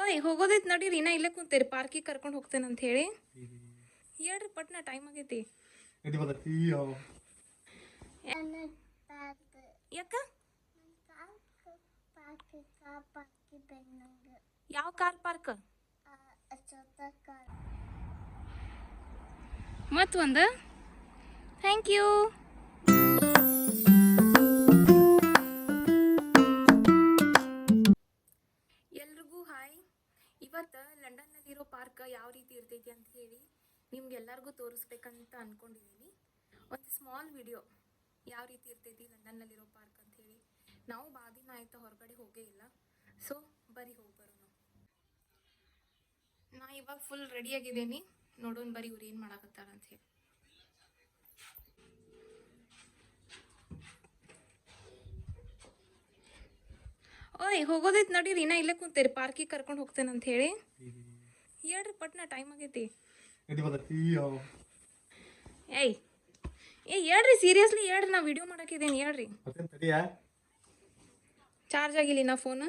ಓಯ್ ಹೋಗೋದೈತ್ ನಡೀರಿ ಇನ್ನ ಇಲ್ಲೇ ಕುಂತೀರಿ. ಪಾರ್ಕಿಗೆ ಕರ್ಕೊಂಡು ಹೋಗ್ತೇನೆ ಅಂತ ಹೇಳಿ. ಹೇಳ್ರಿ ಪಟ್ನ ಟೈಮ್ ಆಗೈತಿ. ಯಾಕ? ಯಾವ ಕಾರ್ ಪಾರ್ಕ್? ಮತ್ ಒಂದು. ಥ್ಯಾಂಕ್ ಯು ಹಾಯ್ ಇವತ್ತು ಲಂಡನ್ನಲ್ಲಿರೋ ಪಾರ್ಕ್ ಯಾವ ರೀತಿ ಇರ್ತೈತಿ ಅಂತ ಹೇಳಿ ನಿಮ್ಗೆಲ್ಲರಿಗೂ ತೋರಿಸ್ಬೇಕಂತ ಅನ್ಕೊಂಡಿದ್ದೀನಿ ಒಂದು ಸ್ಮಾಲ್ ವಿಡಿಯೋ ಯಾವ ರೀತಿ ಇರ್ತೈತಿ ಲಂಡನ್ನಲ್ಲಿರೋ ಪಾರ್ಕ್ ಅಂತ ಹೇಳಿ. ನಾವು ಬಾದಿನ ದಿನ ಆಯ್ತು ಹೊರಗಡೆ ಹೋಗೇ ಇಲ್ಲ. ಸೊ, ಬರೀ ಹೋಗಿ ಬರೋಣ. ನಾ ಇವಾಗ ಫುಲ್ ರೆಡಿಯಾಗಿದ್ದೀನಿ ನೋಡೋಣ ಬರೀ ಇವ್ರು ಏನು ಮಾಡಾಕತ್ತಾರ ಅಂತ ಹೇಳಿ. ಓಯ್ ಹೋಗೋದೈತ್ ನಡೀರಿ ಇನ್ನ ಇಲ್ಲೇ ಕುಂತೀರಿ ಪಾರ್ಕಿಗೆ ಕರ್ಕೊಂಡು ಹೋಗ್ತೇನೆ ಅಂತ ಹೇಳಿ. ಹೇಳ್ರಿ ಪಟ್ನ ಟೈಮ್ ಆಗೈತಿ. ಏಯ್ ಏ ಹೇಳ್ರಿ ಸೀರಿಯಸ್ಲಿ ಹೇಳ್ರಿ ನಾ ವಿಡಿಯೋ ಮಾಡಕಿದ್ದೀನಿ ಹೇಳ್ರಿ. ಚಾರ್ಜ್ ಆಗಿಲ್ಲ ನಾ ಫೋನ್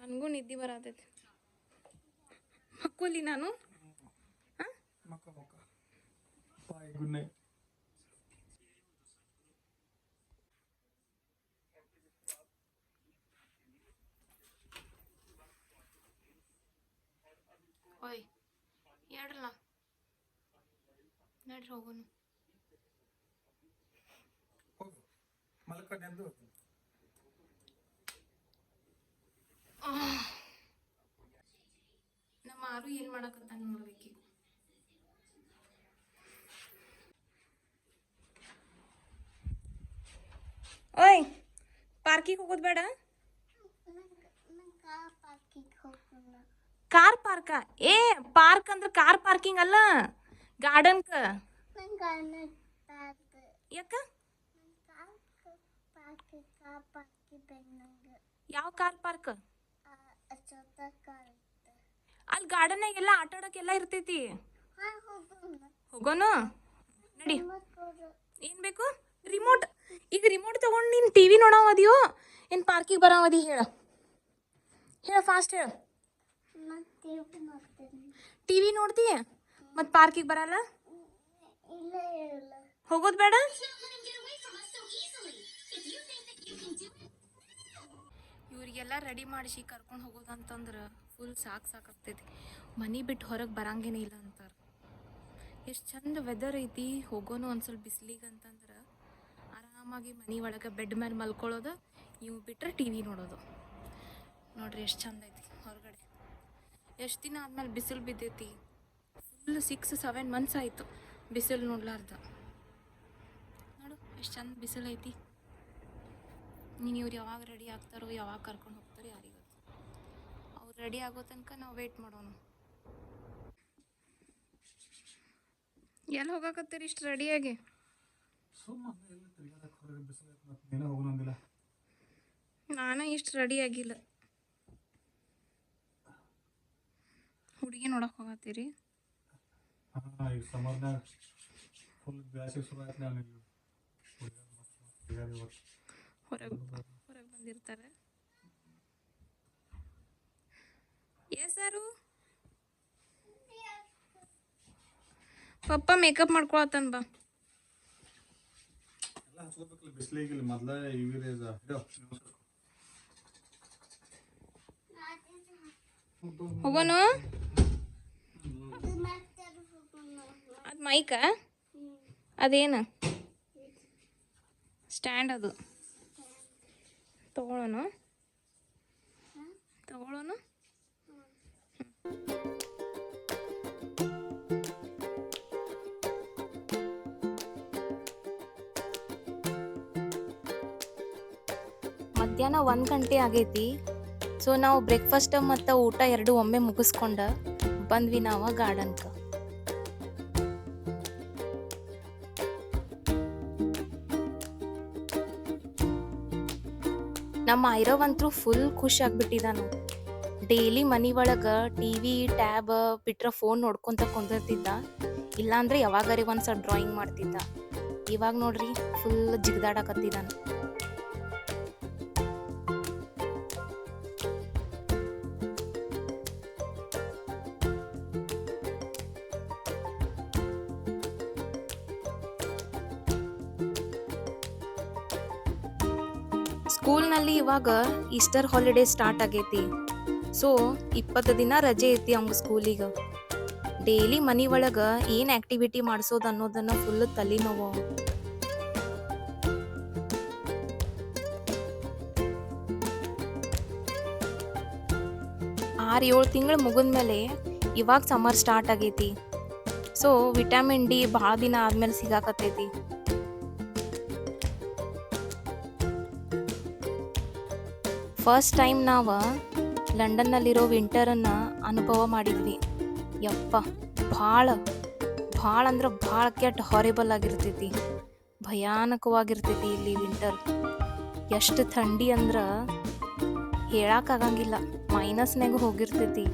ನನ್ಗೂ ನಿದ್ದಿ ಬರತೈತಿ. ಮಕ್ಕೋಲಿ ನಾನು? ಹಾಂ ಗುಡ್ ನೈಟ್ ಓಯ್ ಹೇಳ್ರಲ್ಲ. ನಡ್ರಿ ಹೋಗೋನು ಹೋಗು. ಮಲ್ಕೊಂಡೆಂದು ನಮ್ಮ ಆರು ಏನು ಮಾಡಕತ್ತಾನ ನೋಡ್ಬೇಕೀಗ ಓಯ್ ಪಾರ್ಕಿಗೆ ಹೋಗೋದು ಬೇಡ? ಕಾರ್ ಪಾರ್ಕ ಏ ಪಾರ್ಕ್ ಅಂದ್ರೆ ಕಾರ್ ಪಾರ್ಕಿಂಗ್ ಅಲ್ಲ? ಗಾರ್ಡನ್ಕ ಯಾವ ಕಾರ್ ಪಾರ್ಕ್ ಅಲ್ಲಿ ಗಾರ್ಡನ್ನಾಗೆಲ್ಲ ಆಟ ಆಡೋಕೆಲ್ಲ ಇರ್ತೈತಿ. ಹೋಗೋಣ ನಡಿ. ಏನ್ ಬೇಕು? ರಿಮೋಟ್ ಈಗ ರಿಮೋಟ್ ತಗೊಂಡು ನೀನು ಟಿವಿ ಏನ್ ಏನು ಪಾರ್ಕಿಗೆ ಬರೋವದಿ ಹೇಳ. ಹೇಳ ಫಾಸ್ಟ್ ಹೇಳ. ಟಿ ವಿ ನೋಡ್ತೀಯ? ಮತ್ತು ಪಾರ್ಕಿಗೆ ಬರಲ್ಲ? ಹೋಗೋದು ಬೇಡ? ಇವ್ರಿಗೆಲ್ಲ ರೆಡಿ ಮಾಡಿಸಿ ಕರ್ಕೊಂಡು ಹೋಗೋದಂತಂದ್ರೆ ಫುಲ್ ಸಾಕು ಸಾಕಾಗ್ತೈತಿ. ಮನೆ ಬಿಟ್ಟು ಹೊರಗೆ ಬರಂಗೇನೆ ಇಲ್ಲ ಅಂತಾರೆ. ಎಷ್ಟು ಚಂದ ವೆದರ್ ಐತಿ, ಹೋಗೋನು ಒಂದು ಸ್ವಲ್ಪ ಬಿಸಿಲಿಗೆ ಅಂತಂದ್ರೆ ಆರಾಮಾಗಿ ಮನೆ ಒಳಗೆ ಬೆಡ್ ಮೇಲೆ ಮಲ್ಕೊಳ್ಳೋದು ಇವು ಬಿಟ್ಟರೆ ಟಿ ವಿ ನೋಡೋದು. ನೋಡ್ರಿ ಎಷ್ಟು ಚಂದ ಐತಿ. ಎಷ್ಟು ದಿನ ಆದ್ಮೇಲೆ ಬಿಸಿಲು ಬಿದ್ದೈತಿ? ಫುಲ್ ಸಿಕ್ಸ್ ಸೆವೆನ್ ಮಂತ್ಸ್ ಆಯಿತು ಬಿಸಿಲು ನೋಡ್ಲಾರ್ದ. ನೋಡು ಎಷ್ಟು ಚಂದ ಬಿಸಿಲು ಐತಿ. ನೀನು ಇವ್ರು ಯಾವಾಗ ರೆಡಿ ಆಗ್ತಾರೋ ಯಾವಾಗ ಕರ್ಕೊಂಡು ಹೋಗ್ತಾರೋ ಯಾರಿಗೂ ಅವ್ರು ರೆಡಿ ಆಗೋ ತನಕ ನಾವು ವೆಯ್ಟ್ ಮಾಡೋಣ ಎಲ್ಲಿ ಹೋಗಾಕತ್ತೀರಿ ಇಷ್ಟು ರೆಡಿಯಾಗಿ ನಾನು ಇಷ್ಟು ರೆಡಿ ಆಗಿಲ್ಲ. ಹುಡುಗಿ ನೋಡಕ್ ಹೋಗತ್ತೀರಿ? ಹಾಂ ಈ ಫುಲ್ ಶುರು ಆಯ್ತು ನಾನು ಹೊರಗೆ ಹೊರಗೆ ಬಂದಿರ್ತಾರೆ. ಸಾರು ಪಪ್ಪ ಮೇಕಪ್ ಮಾಡ್ಕೊಳತ್ತನ್ ಬಾ. ಬಿಸಿಲಿಗಿಲ್ಲ ಮೊದಲೇ ಇವಿ ರೇಜ್ ಇಡೋ ಹೋಗೋಣ ಅದು ಮೈಕ ಅದೇನು? ಸ್ಟ್ಯಾಂಡ್ ಅದು. ತಗೊಳ್ಳೋಣ ತಗೊಳ್ಳೋಣ ಮಧ್ಯಾಹ್ನ ಒಂದು ಗಂಟೆ ಆಗೈತಿ. ಸೊ ನಾವು ಬ್ರೇಕ್ಫಾಸ್ಟ್ ಮತ್ತು ಊಟ ಎರಡು ಒಮ್ಮೆ ಮುಗಿಸ್ಕೊಂಡು ಬಂದ್ವಿ ನಾವು ಗಾರ್ಡನ್ಕ ನಮ್ಮ ಐರವಂತರೂ ಫುಲ್ ಖುಷಿ ಆಗ್ಬಿಟ್ಟಿದಾನು. ಡೈಲಿ ಮನಿ ಒಳಗ ಟಿವಿ ಟ್ಯಾಬ್ ಬಿಟ್ರ ಫೋನ್ ನೋಡ್ಕೊಂತ ಕುಂದಿರ್ತಿದ್ದ. ಇಲ್ಲಾಂದ್ರೆ ಯಾವಾಗಾರಿ ಒಂದ್ಸಲ ಡ್ರಾಯಿಂಗ್ ಮಾಡ್ತಿದ್ದ. ಇವಾಗ ನೋಡ್ರಿ ಫುಲ್ ಜಿಗ್ದಾಡಕತ್ತಿದಾನ. ಸ್ಕೂಲ್ನಲ್ಲಿ ಇವಾಗ ಈಸ್ಟರ್ ಹಾಲಿಡೇ ಸ್ಟಾರ್ಟ್ ಆಗೈತಿ. ಸೊ, ಇಪ್ಪತ್ತು ದಿನ ರಜೆ ಐತಿ ಅವಂಗ ಸ್ಕೂಲಿಗೆ. ಡೈಲಿ ಮನಿ ಒಳಗೆ ಏನು ಆಕ್ಟಿವಿಟಿ ಮಾಡಿಸೋದು ಅನ್ನೋದನ್ನು ಫುಲ್ ತಲೆನೋವು. ಆರು ಏಳು ತಿಂಗಳು ಮುಗಿದ್ಮೇಲೆ ಇವಾಗ ಸಮ್ಮರ್ ಸ್ಟಾರ್ಟ್ ಆಗೈತಿ. ಸೊ ವಿಟಮಿನ್ ಡಿ ಭಾಳ ದಿನ ಆದಮೇಲೆ ಸಿಗಾಕತ್ತೈತಿ. ಫಸ್ಟ್ ಟೈಮ್ ನಾವು ಲಂಡನ್ನಲ್ಲಿರೋ ವಿಂಟರನ್ನು ಅನುಭವ ಮಾಡಿದ್ವಿ. ಯಪ್ಪ, ಭಾಳ ಭಾಳ ಅಂದ್ರೆ ಭಾಳ ಕೆಟ್ಟ ಹಾರಿಬಲ್ ಆಗಿರ್ತೈತಿ. ಭಯಾನಕವಾಗಿರ್ತೈತಿ ಇಲ್ಲಿ ವಿಂಟರ್ ಎಷ್ಟು ಥಂಡಿ ಅಂದ್ರೆ ಹೇಳಕ್ಕಾಗಂಗಿಲ್ಲ. ಮೈನಸ್ನಾಗ ಹೋಗಿರ್ತೈತಿ.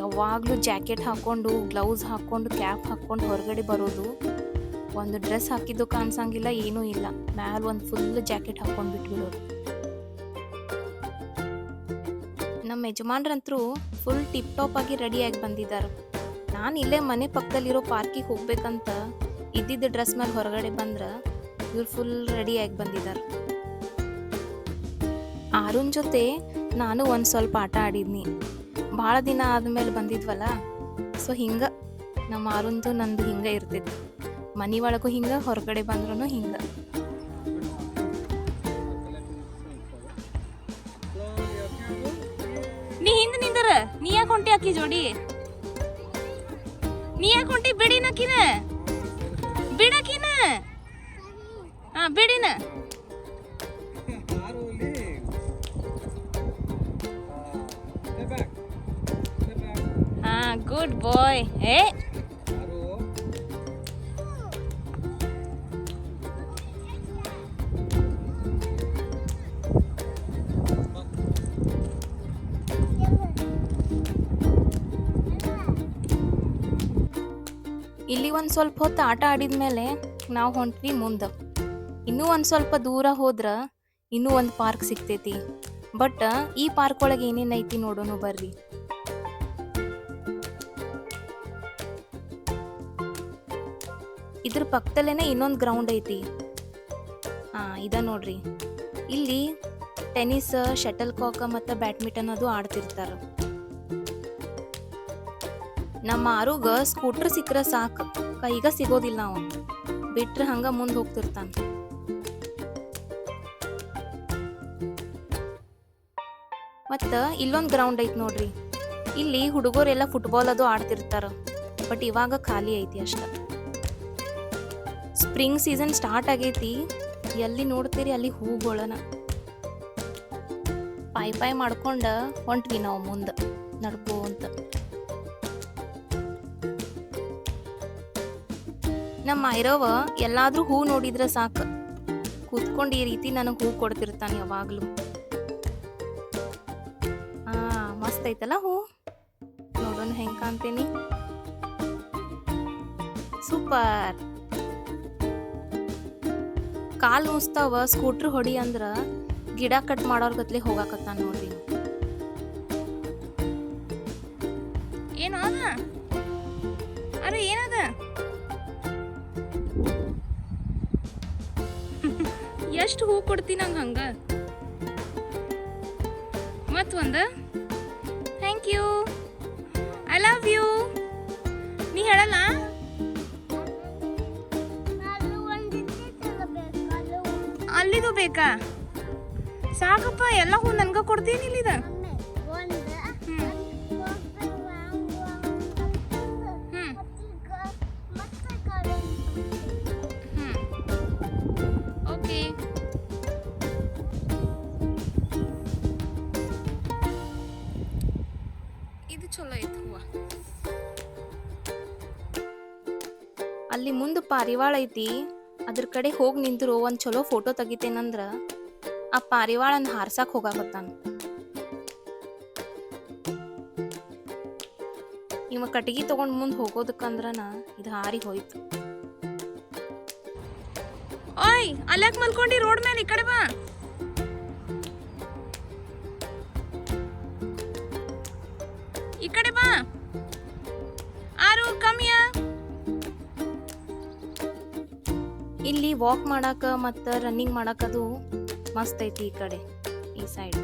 ಯಾವಾಗಲೂ ಜಾಕೆಟ್ ಹಾಕ್ಕೊಂಡು ಗ್ಲೌಸ್ ಹಾಕ್ಕೊಂಡು ಕ್ಯಾಪ್ ಹಾಕ್ಕೊಂಡು ಹೊರಗಡೆ ಬರೋದು ಒಂದು ಡ್ರೆಸ್ ಹಾಕಿದ್ದು ಕಾಣಿಸಂಗಿಲ್ಲ, ಏನೂ ಇಲ್ಲ. ಮ್ಯಾಲ ಒಂದು ಫುಲ್ ಜಾಕೆಟ್ ಹಾಕ್ಕೊಂಡು ಬಿಟ್ಬಿಡೋದು. ನಮ್ಮ ಯಜಮಾನ್ರಂತರೂ ಫುಲ್ ಟಿಪ್ ಟಾಪ್ ಆಗಿ ರೆಡಿಯಾಗಿ ಬಂದಿದ್ದಾರೆ. ನಾನು ಇಲ್ಲೇ ಮನೆ ಪಕ್ಕದಲ್ಲಿರೋ ಪಾರ್ಕಿಗೆ ಹೋಗ್ಬೇಕಂತ ಇದ್ದಿದ್ದ ಡ್ರೆಸ್ ಮೇಲೆ ಹೊರಗಡೆ ಬಂದ್ರೆ ಇವ್ರು ಫುಲ್ ರೆಡಿಯಾಗಿ ಬಂದಿದ್ದಾರೆ. ಆರುನ್ ಜೊತೆ ನಾನು ಒಂದು ಸ್ವಲ್ಪ ಆಟ ಆಡಿದ್ನಿ. ಭಾಳ ದಿನ ಆದಮೇಲೆ ಬಂದಿದ್ವಲ್ಲ ಸೊ ಹಿಂಗೆ ನಮ್ಮ ಆರುಂದು ನಂದು ಹಿಂಗೆ ಇರ್ತಿತ್ತು. ಮನೆ ಒಳಗೂ ಹಿಂಗೆ, ಹೊರಗಡೆ ಬಂದ್ರೂ ಹಿಂಗೆ. ನೀ ಯಾಕೆ ಹೊಂಟಿ ಆಕಿ ಜೋಡಿ ನೀ ಯಾಕೆ ಹೊಂಟಿ ಬಿಡಿನಕಿನ ಬಿಡಕಿನ ಹಾ ಬಿಡಿನ ಹಾ ಗುಡ್ ಬಾಯ್ ಏ ಒಂದು ಸ್ವಲ್ಪ ಹೊತ್ತು ಆಟ ಆಡಿದ ಮೇಲೆ ನಾವು ಹೊಂಟ್ವಿ ಮುಂದೆ. ಇನ್ನೂ ಒಂದು ಸ್ವಲ್ಪ ದೂರ ಹೋದ್ರ ಇನ್ನೂ ಒಂದು ಪಾರ್ಕ್ ಸಿಗ್ತೈತಿ. ಬಟ್ ಈ ಪಾರ್ಕ್ ಒಳಗೆ ಏನೇನ್ ಐತಿ ನೋಡೋಣ ಬರ್ರಿ. ಇದ್ರ ಪಕ್ಕದಲ್ಲೇನೆ ಇನ್ನೊಂದು ಗ್ರೌಂಡ್ ಐತಿ. ಹಾ, ಇದ ನೋಡ್ರಿ. ಇಲ್ಲಿ ಟೆನ್ನಿಸ್ ಶಟಲ್ ಕಾಕ್ ಮತ್ತು ಬ್ಯಾಡ್ಮಿಂಟನ್ ಅದು ಆಡ್ತಿರ್ತಾರ. ನಮ್ಮ ಆರುಗ ಸ್ಕೂಟರ್ ಸಿಕ್ಕರ ಸಾಕು. ಕೈಗ ಸಿಗೋದಿಲ್ಲ ನಾವು ಬಿಟ್ರೆ ಹಂಗ ಮುಂದೆ ಹೋಗ್ತಿರ್ತಾನ. ಮತ್ತ ಇಲ್ಲೊಂದು ಗ್ರೌಂಡ್ ಐತಿ ನೋಡ್ರಿ. ಇಲ್ಲಿ ಹುಡುಗರೆಲ್ಲ ಫುಟ್ಬಾಲ್ ಅದು ಆಡ್ತಿರ್ತಾರ. ಬಟ್ ಇವಾಗ ಖಾಲಿ ಐತಿ ಅಷ್ಟ. ಸ್ಪ್ರಿಂಗ್ ಸೀಸನ್ ಸ್ಟಾರ್ಟ್ ಆಗೈತಿ. ಎಲ್ಲಿ ನೋಡ್ತೀರಿ ಅಲ್ಲಿ ಹೂಗೊಳನ. ಪಾಯ್ ಪಾಯ್ ಮಾಡ್ಕೊಂಡ ಹೊಂಟ್ವಿ ನಾವು ಮುಂದೆ. ನಡ್ಕೋಂತ ನಮ್ಮ ಐರವ ಎಲ್ಲಾದ್ರೂ ಹೂ ನೋಡಿದ್ರೆ ಸಾಕು. ಕೂತ್ಕೊಂಡು ಈ ರೀತಿ ನನಗೆ ಹೂ ಕೊಡ್ತಿರ್ತಾನೆ ಯಾವಾಗಲೂ. ಹಾ ಮಸ್ತ್ ಐತಲ್ಲ ಹೂ? ನೋಡೋಣ ಹೆಂಗೆ ಕಾಣ್ತೇನಿ. ಸೂಪರ್. ಕಾಲು ಮುಸ್ತಾವ ಸ್ಕೂಟ್ರ್ ಹೊಡಿ ಅಂದ್ರ ಗಿಡ ಕಟ್ ಮಾಡೋರ್ ಗತ್ಲೆ ಹೋಗಾಕತ್ತಾನ ನೋಡ್ರಿ. ಎಷ್ಟು ಹೂ ಕೊಡ್ತೀನಿ ನಂಗೆ ಹಂಗೆ? ಮತ್ತು ಒಂದು? Thank you I love you ನೀ ಹೇಳಲ್ಲ? ಅಲ್ಲಿದು ಬೇಕಾ? ಸಾಕಪ್ಪ, ಎಲ್ಲ ಹೂ ನನ್ಗೆ ಕೊಡ್ತೀನಿ ಇಲ್ಲಿದ ಅಲ್ಲಿ ಮುಂದೆ ಪಾರಿವಾಳ ಐತಿ. ಅದ್ರ ಕಡೆ ಹೋಗಿ ನಿಂತರು ಒಂದ್ ಚಲೋ ಫೋಟೋ ತೆಗಿತೇನಂದ್ರ ಆ ಪಾರಿವಾಳನ್ ಹಾರ್ಸಾಕ್ ಹೋಗಾಕತ್ತಾನ ಇವ ಕಟಗಿ ತಗೊಂಡ್ ಮುಂದ್ ಹೋಗೋದಕ್ಕಂದ್ರನ ಇದು ಹಾರಿ ಹೋಯ್ತು. ಓಯ್, ಅಲ್ಯಾಕ್ ಮಲ್ಕೊಂಡಿ ರೋಡ್ ಮೇಲೆ ಈ ಕಡೆ ಬಾ. ಈ ಕಡೆ ಬಾ. ಆರು ಕಮ್ಮಿಯ ವಾಕ್ ಮಾಡಾಕ ಮತ್ತ ರನ್ನಿಂಗ್ ಮಾಡಾಕ ಅದು ಮಸ್ತ್ ಐತಿ ಈ ಕಡೆ, ಈ ಸೈಡ್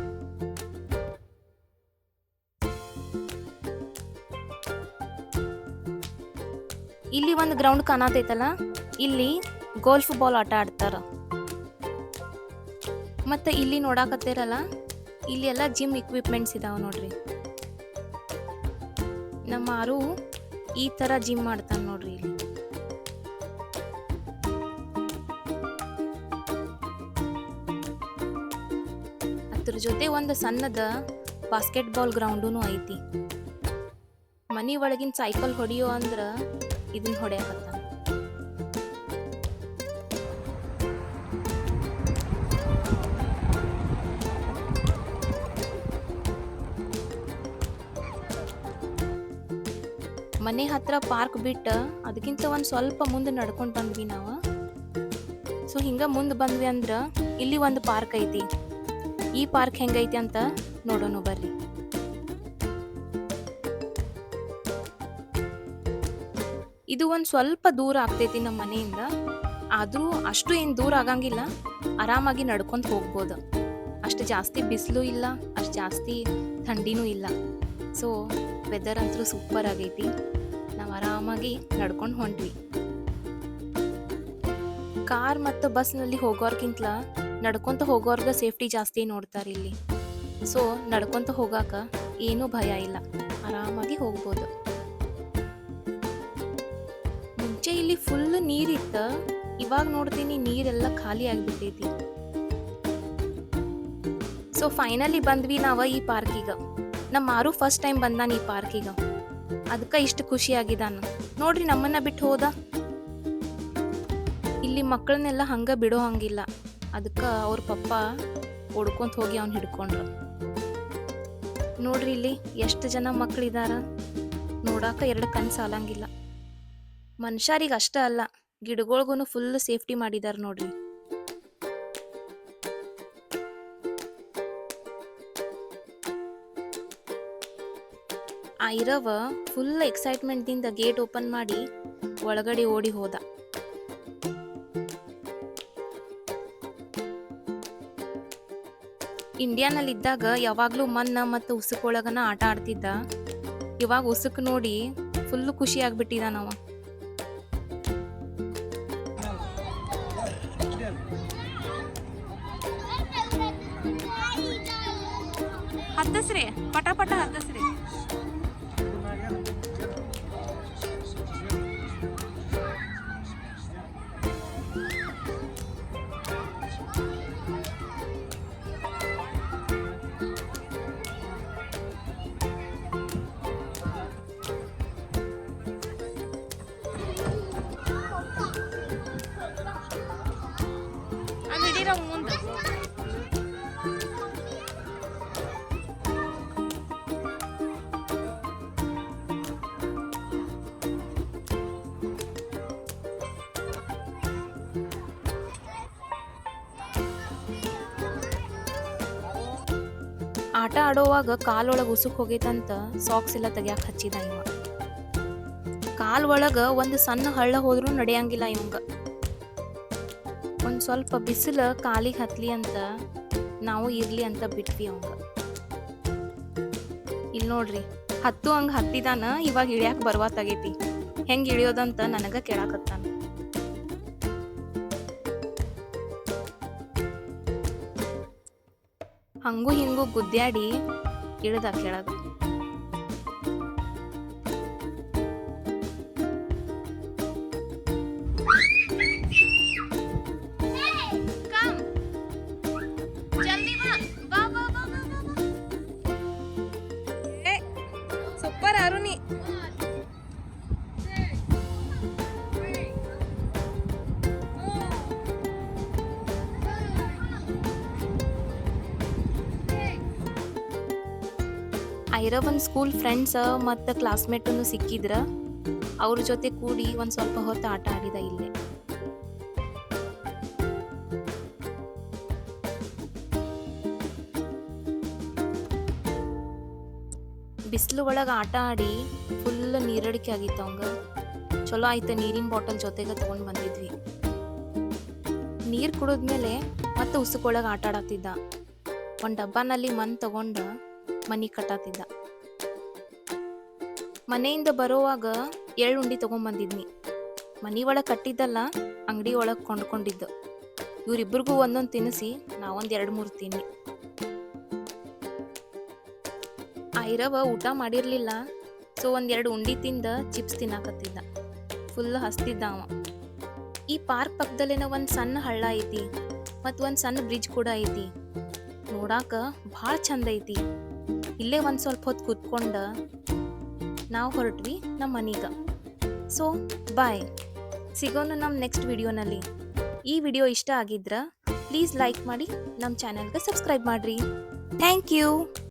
ಇಲ್ಲಿ ಒಂದು ಗ್ರೌಂಡ್ ಕಾಣತೈತಲ್ಲ, ಇಲ್ಲಿ ಗೋಲ್ಫ್ ಬಾಲ್ ಆಟ ಆಡ್ತಾರ. ಮತ್ತೆ ಇಲ್ಲಿ ನೋಡಾಕತ್ತೀರಲ್ಲ, ಇಲ್ಲಿ ಎಲ್ಲ ಜಿಮ್ ಇಕ್ವಿಪ್ಮೆಂಟ್ಸ್ ಇದಾವ ನೋಡ್ರಿ. ನಮ್ಮ ಆರು ಈ ತರ ಜಿಮ್ ಮಾಡ್ತಾನ ನೋಡ್ರಿ ಇಲ್ಲಿ. ಜೊತೆ ಒಂದು ಸಣ್ಣದ ಬಾಸ್ಕೆಟ್ ಬಾಲ್ ಗ್ರೌಂಡೂ ಐತಿ. ಮನಿ ಒಳಗಿನ ಸೈಕಲ್ ಹೊಡಿಯೋ ಅಂದ್ರ ಇದನ್ನ ಹೊಡೆಯಕತ್ತ ಮನೆ ಹತ್ರ ಪಾರ್ಕ್ ಬಿಟ್ಟು ಅದಕ್ಕಿಂತ ಒಂದು ಸ್ವಲ್ಪ ಮುಂದೆ ನಡ್ಕೊಂಡು ಬಂದ್ವಿ ನಾವು. ಸೊ ಹಿಂಗೆ ಮುಂದೆ ಬಂದ್ವಿ ಅಂದ್ರ ಇಲ್ಲಿ ಒಂದು ಪಾರ್ಕ್ ಐತಿ. ಈ ಪಾರ್ಕ್ ಹೆಂಗೈತಿ ಅಂತ ನೋಡೋಣ ಬರ್ರಿ. ಇದು ಒಂದು ಸ್ವಲ್ಪ ದೂರ ಆಗ್ತೈತಿ ನಮ್ಮ ಮನೆಯಿಂದ. ಆದರೂ ಅಷ್ಟು ಏನು ದೂರ ಆಗಂಗಿಲ್ಲ. ಆರಾಮಾಗಿ ನಡ್ಕೊಂತ ಹೋಗ್ಬೋದು. ಅಷ್ಟು ಜಾಸ್ತಿ ಬಿಸಿಲು ಇಲ್ಲ, ಅಷ್ಟು ಜಾಸ್ತಿ ಥಂಡಿನೂ ಇಲ್ಲ. ಸೊ ವೆದರ್ ಅಂತೂ ಸೂಪರ್ ಆಗೈತಿ. ನಾವು ಆರಾಮಾಗಿ ನಡ್ಕೊಂಡು ಹೊಂಟ್ವಿ. ಕಾರ್ ಮತ್ತು ಬಸ್ನಲ್ಲಿ ಹೋಗೋರ್ಗಿಂತ ನಡ್ಕೊಂತ ಹೋಗೋರ್ಗ ಸೇಫ್ಟಿ ಜಾಸ್ತಿ ನೋಡ್ತಾರೆ ಇಲ್ಲಿ. ಸೊ ನಡ್ಕೊಂತ ಹೋಗಾಕ ಏನೂ ಭಯ ಇಲ್ಲ. ಆರಾಮಾಗಿ ಹೋಗ್ಬೋದು. ಮುಂಚೆ ಇಲ್ಲಿ ಫುಲ್ ನೀರಿತ್ತ, ಇವಾಗ ನೋಡ್ತೀನಿ ನೀರೆಲ್ಲ ಖಾಲಿ ಆಗಿಬಿಟ್ಟೈತಿ. ಸೊ ಫೈನಲಿ ಬಂದ್ವಿ ನಾವ ಈ ಪಾರ್ಕಿಗ ನಮ್ಮ ಮಾರು ಫಸ್ಟ್ ಟೈಮ್ ಬಂದಾನ ಈ ಪಾರ್ಕಿಗ ಅದಕ್ಕೆ ಇಷ್ಟು ಖುಷಿ ನೋಡ್ರಿ ನಮ್ಮನ್ನ ಬಿಟ್ಟು ಹೋದ. ಇಲ್ಲಿ ಮಕ್ಕಳನ್ನೆಲ್ಲ ಹಂಗ ಬಿಡೋ ಹಂಗಿಲ್ಲ. ಅದಕ್ಕೆ ಅವ್ರ ಪಪ್ಪ ಓಡ್ಕೊಂತ ಹೋಗಿ ಅವ್ನು ಹಿಡ್ಕೊಂಡ್ರು. ನೋಡ್ರಿ ಇಲ್ಲಿ ಎಷ್ಟು ಜನ ಮಕ್ಕಳಿದಾರ ನೋಡಾಕ ಎರಡು ಕಣ್ ಸಾಲಂಗಿಲ್ಲ. ಮನುಷ್ಯರಿಗೆ ಅಷ್ಟೇ ಅಲ್ಲ ಗಿಡಗಳ್ಗೂ ಫುಲ್ ಸೇಫ್ಟಿ ಮಾಡಿದಾರ ನೋಡ್ರಿ. ಐರವ ಫುಲ್ ಎಕ್ಸೈಟ್ಮೆಂಟ್ದಿಂದ ಗೇಟ್ ಓಪನ್ ಮಾಡಿ ಒಳಗಡೆ ಓಡಿ ಹೋದ. ಇಂಡಿಯಾನಲ್ಲಿದ್ದಾಗ ಯಾವಾಗಲೂ ಮನ್ನ ಮತ್ತು ಉಸುಕೊಳಗನ ಆಟ ಆಡ್ತಿದ್ದ. ಇವಾಗ ಉಸುಕ್ ನೋಡಿ ಫುಲ್ ಖುಷಿ ಆಗ್ಬಿಟ್ಟಿದ ನಾವು ಹತ್ತಸ್ರಿ, ಪಟ ಪಟ ಹತ್ತಸ್ರಿ. ಆಟ ಆಡೋವಾಗ ಕಾಲೊಳಗೆ ಉಸುಕ್ ಹೋಗೈತಂತ ಸಾಕ್ಸ್ ಎಲ್ಲ ತೆಗಿಯಾಕ ಹಚ್ಚಿದ ಇವ. ಕಾಲ್ ಒಳಗ ಒಂದು ಸಣ್ಣ ಹಳ್ಳ ಹೋದ್ರೂ ನಡೆಯಂಗಿಲ್ಲ ಇವಂಗ. ಒಂದ್ ಸ್ವಲ್ಪ ಬಿಸಿಲು ಕಾಲಿಗೆ ಹತ್ಲಿ ಅಂತ ನಾವು ಇರ್ಲಿ ಅಂತ ಬಿಟ್ವಿ ಅವಂಗ. ಇಲ್ಲಿ ನೋಡ್ರಿ, ಹತ್ತು ಹಂಗ ಹತ್ತಿದಾನ ಇವಾಗ ಇಳ್ಯಾಕ ಬರ್ವಾತಾಗೈತಿ. ಹೆಂಗ್ ಇಳಿಯೋದಂತ ನನಗ ಕೇಳಾಕತ್ತಾನ. ಹಂಗೂ ಹಿಂಗೂ ಗುದ್ದ್ಯಾಡಿ ಇಳ್ದ ಕೆಳಗ. ಸೂಪರ್ ಅರುಣಿ. ಐರವನ್ ಸ್ಕೂಲ್ ಫ್ರೆಂಡ್ಸ್ ಮತ್ತು ಕ್ಲಾಸ್ಮೇಟನ್ನು ಸಿಕ್ಕಿದ್ರ, ಅವ್ರ ಜೊತೆ ಕೂಡಿ ಒಂದು ಸ್ವಲ್ಪ ಹೊತ್ತು ಆಟ ಆಡಿದ ಇಲ್ಲೇ. ಬಿಸಿಲು ಒಳಗೆ ಆಟ ಆಡಿ ಫುಲ್ ನೀರಡಿಕೆ ಆಗಿತ್ತು ಅವಂಗ. ಚಲೋ ಆಯ್ತು ನೀರಿನ ಬಾಟಲ್ ಜೊತೆಗೆ ತಗೊಂಡು ಬಂದಿದ್ವಿ. ನೀರು ಕುಡಿದ್ಮೇಲೆ ಮತ್ತೆ ಉಸುಕೊಳಗೆ ಆಟ ಆಡತ್ತಿದ್ದ. ಒಂದು ಡಬ್ಬನಲ್ಲಿ ಮನ್ ತಗೊಂಡು ಮನಿ ಕಟ್ಟಾತಿದ್ದ. ಮನೆಯಿಂದ ಬರೋವಾಗ ಎಳ್ಳು ಉಂಡಿ ತಗೊಂಬಂದಿದ್ನಿ. ಮನಿ ಒಳಗೆ ಕಟ್ಟಿದ್ದಲ್ಲ, ಅಂಗಡಿ ಒಳಗೆ ಕೊಂಡ್ಕೊಂಡಿದ್ದು. ಇವರಿಬ್ಬರಿಗೂ ಒಂದೊಂದು ತಿನ್ನಿಸಿ, ನಾವೊಂದು ಎರಡು ಮೂರು ತಿನ್ನಿ. ಐರವ ಊಟ ಮಾಡಿರಲಿಲ್ಲ, ಸೊ ಒಂದೆರಡು ಉಂಡಿ ತಿಂದ ಚಿಪ್ಸ್ ತಿನ್ನಾಕತ್ತಿದ್ದ. ಫುಲ್ ಹಸ್ತಿದ್ದ ಅವ. ಈ ಪಾರ್ಕ್ ಪಕ್ಕದಲ್ಲೇನ ಒಂದು ಸಣ್ಣ ಹಳ್ಳ ಐತಿ, ಮತ್ತು ಒಂದು ಸಣ್ಣ ಬ್ರಿಡ್ಜ್ ಕೂಡ ಐತಿ. ನೋಡಾಕ ಭಾಳ ಚಂದ ಐತಿ. ಇಲ್ಲೇ ಒಂದು ಸ್ವಲ್ಪ ಹೊತ್ತು ಕೂತ್ಕೊಂಡ ನಾವು ಹೊರಟ್ವಿ ನಮ್ಮ ಮನೀಗ ಸೊ ಬಾಯ್ ಸಿಗೋಣ ನಮ್ಮ ನೆಕ್ಸ್ಟ್ ವಿಡಿಯೋನಲ್ಲಿ. ಈ ವಿಡಿಯೋ ಇಷ್ಟ ಆಗಿದ್ರೆ ಪ್ಲೀಸ್ ಲೈಕ್ ಮಾಡಿ ನಮ್ಮ ಚಾನೆಲ್ಗೆ ಸಬ್ಸ್ಕ್ರೈಬ್ ಮಾಡಿರಿ. Thank you